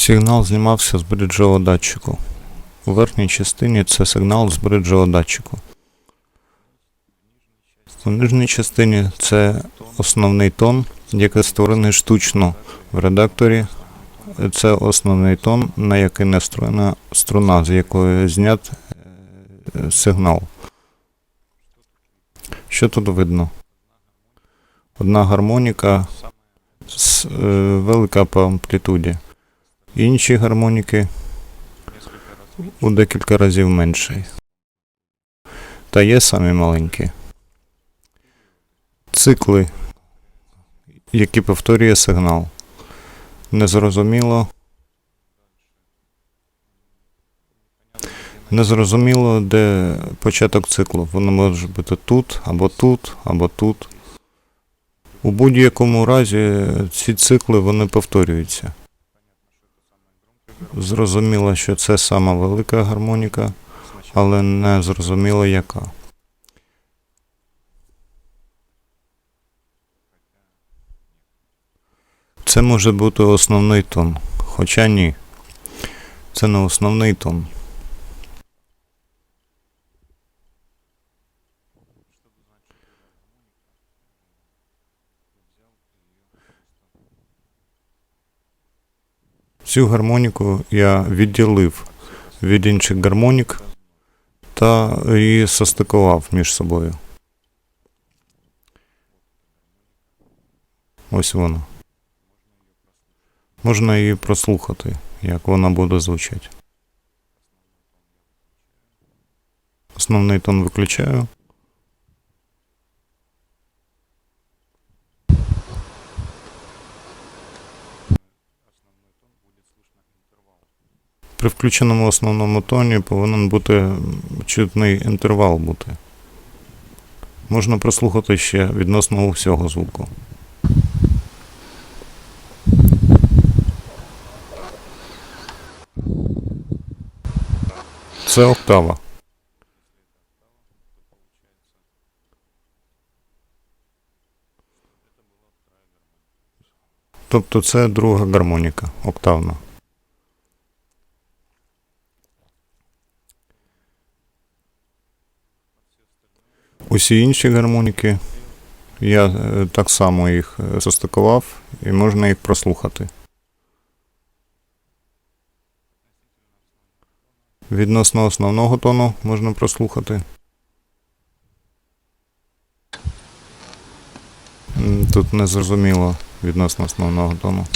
Сигнал знімався з бриджового датчику. У верхній частині це сигнал з бриджового датчику. У нижній частині це основний тон, який створений штучно в редакторі. Це основний тон, на який настроєна струна, з якої знят е, сигнал. Що тут видно? Одна гармоніка с- е, велика по амплітуді. Інші гармоніки у декілька разів менший. Та є самі маленькі. Цикли, які повторює сигнал. Незрозуміло. Незрозуміло, де початок циклу. Воно може бути тут, або тут, або тут. У будь-якому разі ці цикли вони повторюються. Зрозуміло, що це сама велика гармоніка, але не зрозуміло яка. Це може бути основний тон, хоча ні. Це не основний тон. Цю гармоніку я відділив від інших гармонік та її состикував між собою. Ось вона. Можна її прослухати, як вона буде звучати. Основний тон виключаю. При включеному основному тоні повинен бути чутний інтервал бути. Можна прослухати ще відносно усього звуку. Це октава. Тобто це друга гармоніка, октавна. Усі інші гармоніки я е, так само їх е, застикував і можна їх прослухати. Відносно основного тону можна прослухати. Тут не зрозуміло відносно основного тону.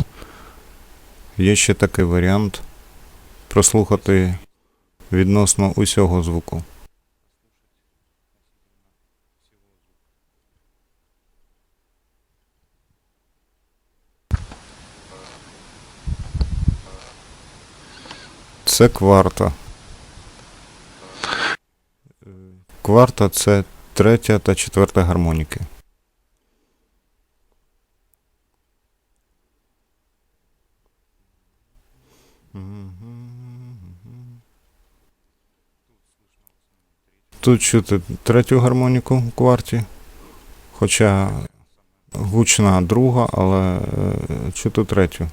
Є ще такий варіант прослухати відносно усього звуку. Це кварта. Кварта це третя та четверта гармоніки. Тут чути третю гармоніку у кварті, хоча гучна друга, але е, чути третю.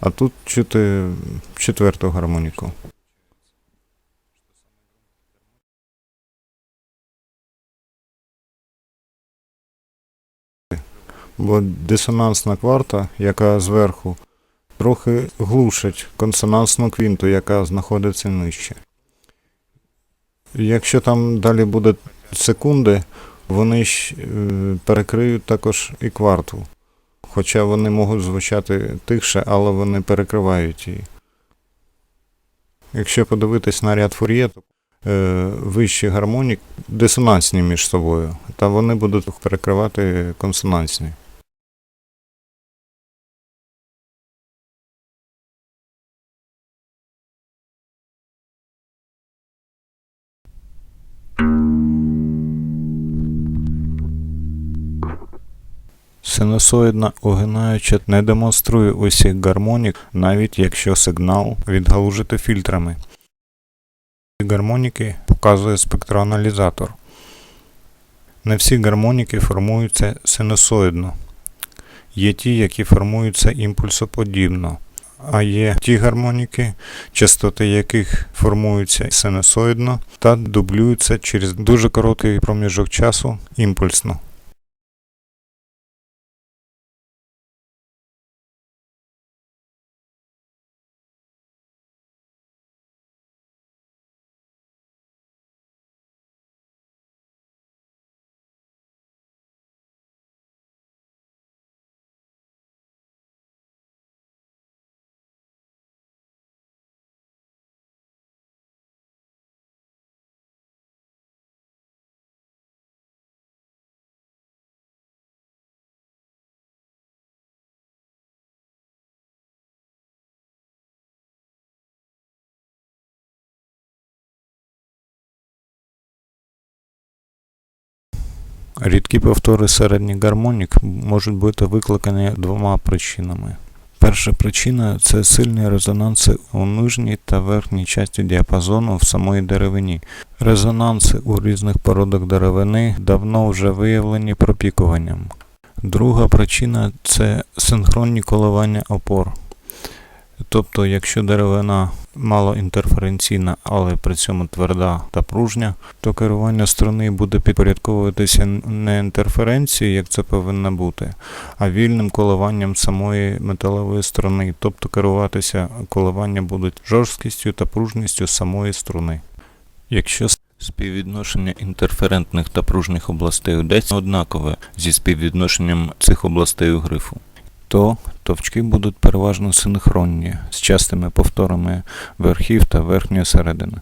А тут чути четверту гармоніку. Бо дисонансна кварта, яка зверху, трохи глушить консонансну квінту, яка знаходиться нижче. Якщо там далі буде секунди, вони ж е, перекриють також і кварту. Хоча вони можуть звучати тихше, але вони перекривають її. Якщо подивитись на ряд фур'є, то е, вищі гармонік дисонансні між собою, та вони будуть перекривати консонансні. Синусоїдна огинаюча не демонструє усіх гармонік, навіть якщо сигнал відгалужити фільтрами. Ці гармоніки показує спектроаналізатор. Не всі гармоніки формуються синусоїдно. Є ті, які формуються імпульсоподібно. А є ті гармоніки, частоти яких формуються синусоїдно та дублюються через дуже короткий проміжок часу імпульсно. Рідкі повтори середніх гармонік можуть бути викликані двома причинами. Перша причина це сильні резонанси у нижній та верхній часті діапазону в самої деревині. Резонанси у різних породах деревини давно вже виявлені пропікуванням. Друга причина це синхронні коливання опор. Тобто, якщо деревина малоінтерференційна, але при цьому тверда та пружня, то керування струни буде підпорядковуватися не інтерференцією, як це повинно бути, а вільним коливанням самої металевої струни, тобто керуватися коливання будуть жорсткістю та пружністю самої струни. Якщо співвідношення інтерферентних та пружних областей у однакове зі співвідношенням цих областей у грифу, то товчки будуть переважно синхронні з частими повторами верхів та верхньої середини.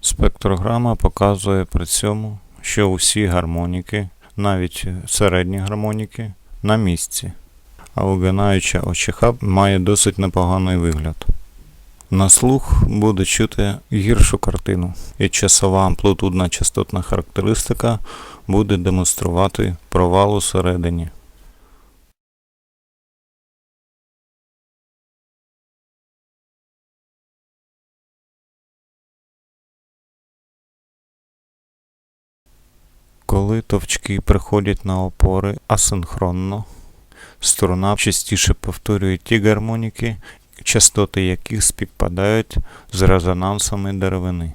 Спектрограма показує при цьому, що усі гармоніки, навіть середні гармоніки, на місці, а вигинаюча ОЧХ має досить непоганий вигляд. На слух буде чути гіршу картину, і часова амплитудна частотна характеристика буде демонструвати провал у середині. Коли товчки приходять на опори асинхронно, струна частіше повторює ті гармоніки, частоти яких співпадають з резонансами деревини.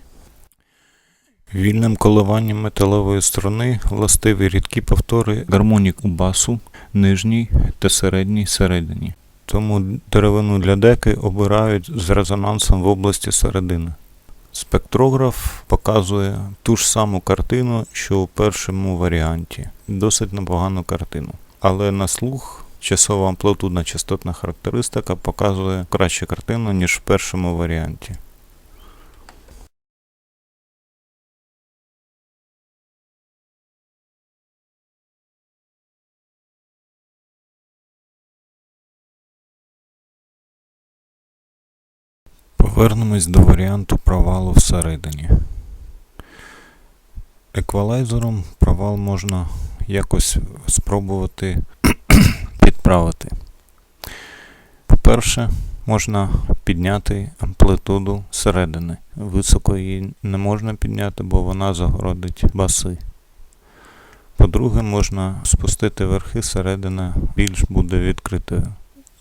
Вільним коливанням металової струни властиві рідкі повтори гармонік у басу, нижній та середній середині. Тому деревину для деки обирають з резонансом в області середини. Спектрограф показує ту ж саму картину, що у першому варіанті. Досить непогану картину. Але на слух часова амплитудна частотна характеристика показує кращу картину, ніж в першому варіанті. Повернемось до варіанту провалу всередині. Еквалайзером провал можна якось спробувати підправити. По-перше, можна підняти амплитуду середини. Високо її не можна підняти, бо вона загородить баси. По-друге, можна спустити верхи, середина більш буде відкритою.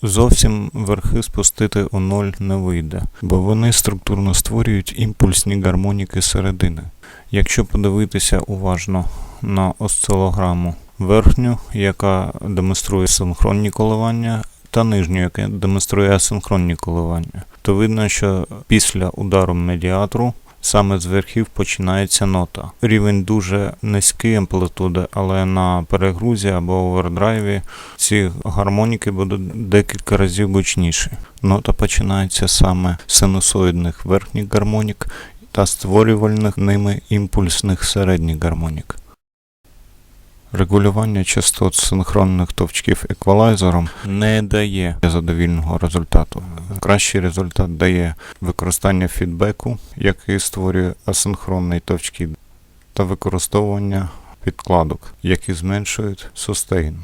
Зовсім верхи спустити у ноль не вийде, бо вони структурно створюють імпульсні гармоніки середини. Якщо подивитися уважно на осцилограму верхню, яка демонструє синхронні коливання, та нижню, яка демонструє асинхронні коливання, то видно, що після удару медіатору саме з верхів починається нота. Рівень дуже низький амплитуди, але на перегрузі або овердрайві ці гармоніки будуть декілька разів гучніші. Нота починається саме з синусоїдних верхніх гармонік та створювальних ними імпульсних середніх гармонік. Регулювання частот синхронних товчків еквалайзером не дає задовільного результату. Кращий результат дає використання фідбеку, який створює асинхронний товчки, та використовування підкладок, які зменшують сустейн.